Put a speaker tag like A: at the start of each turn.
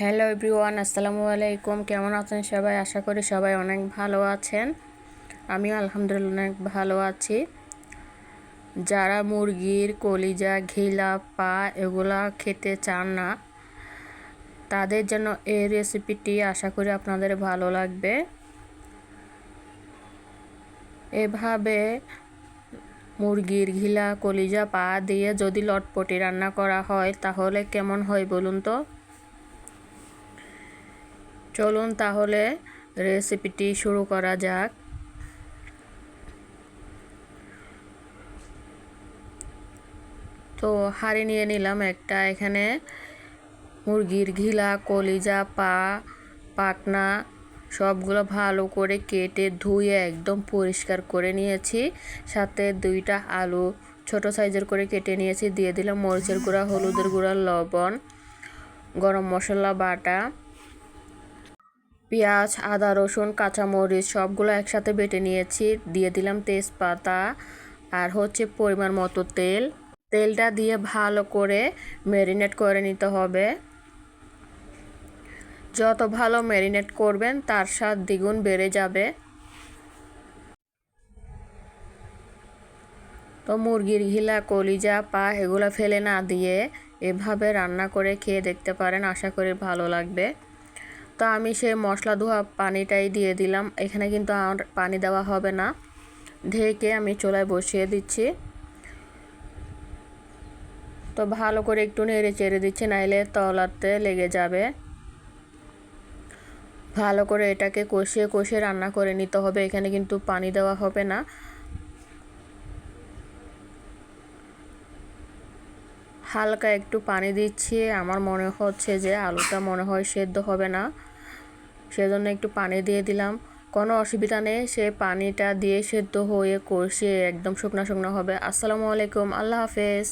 A: Hello everyone, আসসালামু আলাইকুম। কেমন আছেন সবাই? আশা করি সবাই অনেক ভালো আছেন। আমিও আলহামদুলিল্লাহ অনেক ভালো আছি। যারা মুরগির কলিজা, ঘিলা, পা এগুলা খেতে চান না, তাদের জন্য এই রেসিপিটি আশা করি আপনাদের ভালো লাগবে। এভাবে মুরগির ঘিলা, কলিজা, পা দিয়ে যদি লটপটি রান্না করা হয়, তাহলে কেমন হয় বলুন তো? চলুন তাহলে রেসিপিটি শুরু করা যাক। তো হাঁড়ি নিয়ে নিলাম একটা, এখানে মুরগির ঘিলা, কলিজা, পা, পাটনা, সবগুলো ভালো করে কেটে ধুয়ে একদম পরিষ্কার করে নিয়েছি। সাথে দুইটা আলু, ছোট সাইজের করে কেটে নিয়েছি। দিয়ে দিলাম মরিচের গুঁড়া, হলুদের গুঁড়া, লবণ, গরম মশলা, বাটা। পেঁয়াজ, আদা, রসুন, কাঁচামরিচ সবগুলো একসাথে বেটে নিয়েছি। দিয়ে দিলাম তেজপাতা আর হচ্ছে পরিমাণ মতো তেল। তেলটা দিয়ে ভালো করে ম্যারিনেট করে নিতে হবে। যত ভালো ম্যারিনেট করবেন, তার স্বাদ দ্বিগুণ বেড়ে যাবে। তো মুরগির ঘিলা, কলিজা, পা এগুলো ফেলে না দিয়ে এভাবে রান্না করে খেয়ে দেখতে পারেন। আশা করি ভালো লাগবে। তো আমি সেই মশলা ধোয়া পানিটাই দিয়ে দিলাম। এখানে কিন্তু আমার পানি দেওয়া হবে না। ঢেকে আমি চুলায় বসিয়ে দিচ্ছি। তো ভালো করে একটু নেড়ে চেড়ে দিচ্ছি, নাইলে তলাতে লেগে যাবে। ভালো করে এটাকে কষিয়ে কষিয়ে রান্না করে নিতে হবে। এখানে কিন্তু পানি দেওয়া হবে না। হালকা একটু পানি দিচ্ছি। আমার মনে হচ্ছে যে আলুটা মনে হয় সেদ্ধ হবে না। সেজন্য একটু পানি দিয়ে দিলাম। কোনো অসুবিধা নেই, সে পানিটা দিয়ে সেদ্ধ হয়ে কষিয়ে একদম শুকনো শুকনো হবে। আসসালামু আলাইকুম, আল্লাহ হাফেজ।